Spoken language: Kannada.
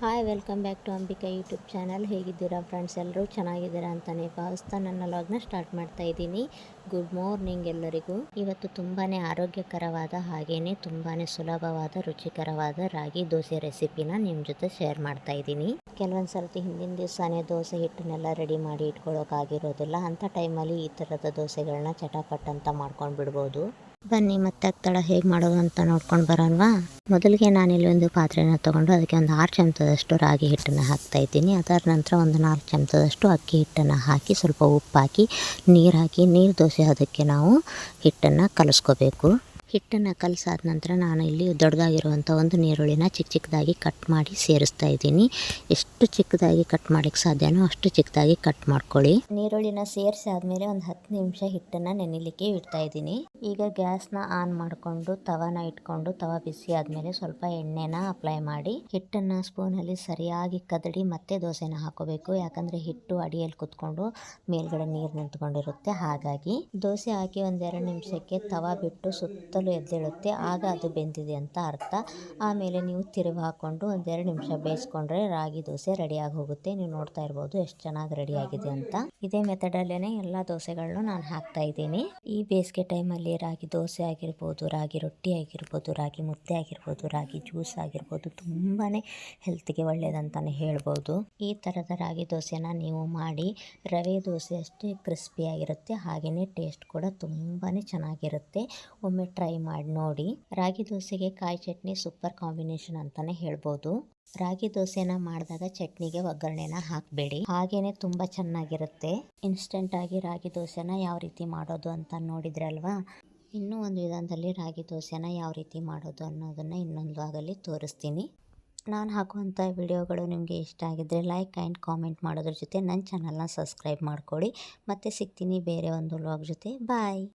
Hi, welcome back to Ambika YouTube channel. ಹೇಗಿದ್ದೀರಾ ಫ್ರೆಂಡ್ಸ್? ಎಲ್ಲರೂ ಚೆನ್ನಾಗಿದ್ದೀರಾ ಅಂತಲೇ ಭಾವಿಸ್ತಾ ನನ್ನ ಲಾಗ್ನ ಸ್ಟಾರ್ಟ್ ಮಾಡ್ತಾ ಇದ್ದೀನಿ. ಗುಡ್ ಮಾರ್ನಿಂಗ್ ಎಲ್ಲರಿಗೂ. ಇವತ್ತು ತುಂಬಾ ಆರೋಗ್ಯಕರವಾದ ಹಾಗೆಯೇ ತುಂಬಾ ಸುಲಭವಾದ, ರುಚಿಕರವಾದ ರಾಗಿ ದೋಸೆ ರೆಸಿಪಿನ ನಿಮ್ಮ ಜೊತೆ ಶೇರ್ ಮಾಡ್ತಾ ಇದ್ದೀನಿ. ಕೆಲವೊಂದು ಸರ್ತಿ ಹಿಂದಿನ ದಿವಸನೇ ದೋಸೆ ಹಿಟ್ಟನ್ನೆಲ್ಲ ರೆಡಿ ಮಾಡಿ ಇಟ್ಕೊಳ್ಳೋಕ್ಕಾಗಿರೋದಿಲ್ಲ ಅಂಥ ಟೈಮಲ್ಲಿ ಈ ಥರದ ದೋಸೆಗಳನ್ನ ಚಟಾಪಟ್ ಅಂತ ಮಾಡ್ಕೊಂಡು ಬಿಡ್ಬೋದು ಬನ್ನಿ, ಮತ್ತೆ ತಡ ಹೇಗೆ ಮಾಡೋದು ಅಂತ ನೋಡ್ಕೊಂಡು ಬರೋಣವಾ? ಮೊದಲಿಗೆ ನಾನಿಲ್ಲಿ ಒಂದು ಪಾತ್ರೆನ ತೊಗೊಂಡು ಅದಕ್ಕೆ ಒಂದು ಆರು ಚಮಚದಷ್ಟು ರಾಗಿ ಹಿಟ್ಟನ್ನು ಹಾಕ್ತಾ ಇದ್ದೀನಿ. ಅದರ ನಂತರ ಒಂದು ನಾಲ್ಕು ಚಮಚದಷ್ಟು ಅಕ್ಕಿ ಹಿಟ್ಟನ್ನು ಹಾಕಿ ಸ್ವಲ್ಪ ಉಪ್ಪು ಹಾಕಿ ನೀರು ಹಾಕಿ ನೀರು ದೋಸೆ ಅದಕ್ಕೆ ನಾವು ಹಿಟ್ಟನ್ನು ಕಲಿಸ್ಕೋಬೇಕು. ಹಿಟ್ಟನ್ನು ಕಲಸಾದ ನಂತರ ನಾನು ಇಲ್ಲಿ ದೊಡ್ಡದಾಗಿರುವಂಥ ಒಂದು ನೀರುಳ್ಳಿನ ಚಿಕ್ಕ ಚಿಕ್ಕದಾಗಿ ಕಟ್ ಮಾಡಿ ಸೇರಿಸ್ತಾ ಇದ್ದೀನಿ. ಎಷ್ಟು ಚಿಕ್ಕದಾಗಿ ಕಟ್ ಮಾಡೋಕ್ಕೆ ಸಾಧ್ಯನೋ ಅಷ್ಟು ಚಿಕ್ಕದಾಗಿ ಕಟ್ ಮಾಡ್ಕೊಳ್ಳಿ. ನೀರುಳ್ಳಿನ ಸೇರಿಸಿ ಆದಮೇಲೆ ಒಂದು ಹತ್ತು ನಿಮಿಷ ಹಿಟ್ಟನ್ನು ನೆನೆಲಿಕ್ಕೆ ಇಡ್ತಾ ಇದ್ದೀನಿ. ಈಗ ಗ್ಯಾಸ್ನ ಆನ್ ಮಾಡಿಕೊಂಡು ತವಾನ ಇಟ್ಕೊಂಡು ತವ ಬಿಸಿ ಆದಮೇಲೆ ಸ್ವಲ್ಪ ಎಣ್ಣೆನ ಅಪ್ಲೈ ಮಾಡಿ ಹಿಟ್ಟನ್ನು ಸ್ಪೂನಲ್ಲಿ ಸರಿಯಾಗಿ ಕದಡಿ ಮತ್ತೆ ದೋಸೆನ ಹಾಕೋಬೇಕು. ಯಾಕಂದರೆ ಹಿಟ್ಟು ಅಡಿಯಲ್ಲಿ ಕುತ್ಕೊಂಡು ಮೇಲ್ಗಡೆ ನೀರು ನಿಂತ್ಕೊಂಡಿರುತ್ತೆ. ಹಾಗಾಗಿ ದೋಸೆ ಹಾಕಿ ಒಂದೆರಡು ನಿಮಿಷಕ್ಕೆ ತವ ಬಿಟ್ಟು ಸುತ್ತಲೂ ಎದ್ದೇಳುತ್ತೆ. ಆಗ ಅದು ಬೆಂದಿದೆ ಅಂತ ಅರ್ಥ. ಆಮೇಲೆ ನೀವು ತಿರುಗಿ ಹಾಕ್ಕೊಂಡು ಒಂದೆರಡು ನಿಮಿಷ ಬೇಯಿಸ್ಕೊಂಡ್ರೆ ರಾಗಿ ದೋಸೆ ರೆಡಿಯಾಗಿ ಹೋಗುತ್ತೆ ನೀವು ನೋಡ್ತಾ ಇರ್ಬೋದು ಎಷ್ಟು ಚೆನ್ನಾಗಿ ರೆಡಿ ಆಗಿದೆ ಅಂತ. ಇದೇ ಮೆಥಡಲ್ಲೇ ಎಲ್ಲ ದೋಸೆಗಳನ್ನು ನಾನು ಹಾಕ್ತಾ ಇದ್ದೀನಿ. ಈ ಬೇಸಿಗೆ ಟೈಮಲ್ಲಿ ರಾಗಿ ದೋಸೆ ಆಗಿರ್ಬೋದು, ರಾಗಿ ರೊಟ್ಟಿ ಆಗಿರ್ಬೋದು, ರಾಗಿ ಮುದ್ದೆ ಆಗಿರ್ಬೋದು, ರಾಗಿ ಜ್ಯೂಸ್ ಆಗಿರ್ಬೋದು ತುಂಬಾ ಹೆಲ್ತ್ಗೆ ಒಳ್ಳೆಯದಂತಲೇ ಹೇಳ್ಬೋದು. ಈ ಥರದ ರಾಗಿ ದೋಸೆನ ನೀವು ಮಾಡಿ, ರವೆ ದೋಸೆ ಅಷ್ಟೇ ಕ್ರಿಸ್ಪಿಯಾಗಿರುತ್ತೆ ಹಾಗೆಯೇ ಟೇಸ್ಟ್ ಕೂಡ ತುಂಬಾ ಚೆನ್ನಾಗಿರುತ್ತೆ. ಒಮ್ಮೆ ಟ್ರೈ ಮಾಡಿ ನೋಡಿ. ರಾಗಿ ದೋಸೆಗೆ ಕಾಯಿ ಚಟ್ನಿ ಸೂಪರ್ ಕಾಂಬಿನೇಷನ್ ಅಂತಾನೆ ಹೇಳ್ಬೋದು. ರಾಗಿ ದೋಸೆನ ಮಾಡಿದಾಗ ಚಟ್ನಿಗೆ ಒಗ್ಗರಣೆನ ಹಾಕಬೇಡಿ. ಹಾಗೇನೆ ತುಂಬ ಚೆನ್ನಾಗಿರುತ್ತೆ. ಇನ್ಸ್ಟೆಂಟ್ ಆಗಿ ರಾಗಿ ದೋಸೆನ ಯಾವ ರೀತಿ ಮಾಡೋದು ಅಂತ ನೋಡಿದ್ರಲ್ವಾ? ಇನ್ನೂ ಒಂದು ವಿಧಾನದಲ್ಲಿ ರಾಗಿ ದೋಸೆನ ಯಾವ ರೀತಿ ಮಾಡೋದು ಅನ್ನೋದನ್ನು ಇನ್ನೊಂದು ಆಗಲಿ ತೋರಿಸ್ತೀನಿ. ನಾನು ಹಾಕುವಂಥ ವಿಡಿಯೋಗಳು ನಿಮಗೆ ಇಷ್ಟ ಆಗಿದ್ದರೆ ಲೈಕ್ ಆ್ಯಂಡ್ ಕಾಮೆಂಟ್ ಮಾಡೋದ್ರ ಜೊತೆ ನನ್ನ ಚಾನಲ್ನ ಸಬ್ಸ್ಕ್ರೈಬ್ ಮಾಡ್ಕೊಳ್ಳಿ. ಮತ್ತೆ ಸಿಗ್ತೀನಿ ಬೇರೆ ಒಂದು ವ್ಲಾಗ್ ಜೊತೆ. ಬಾಯ್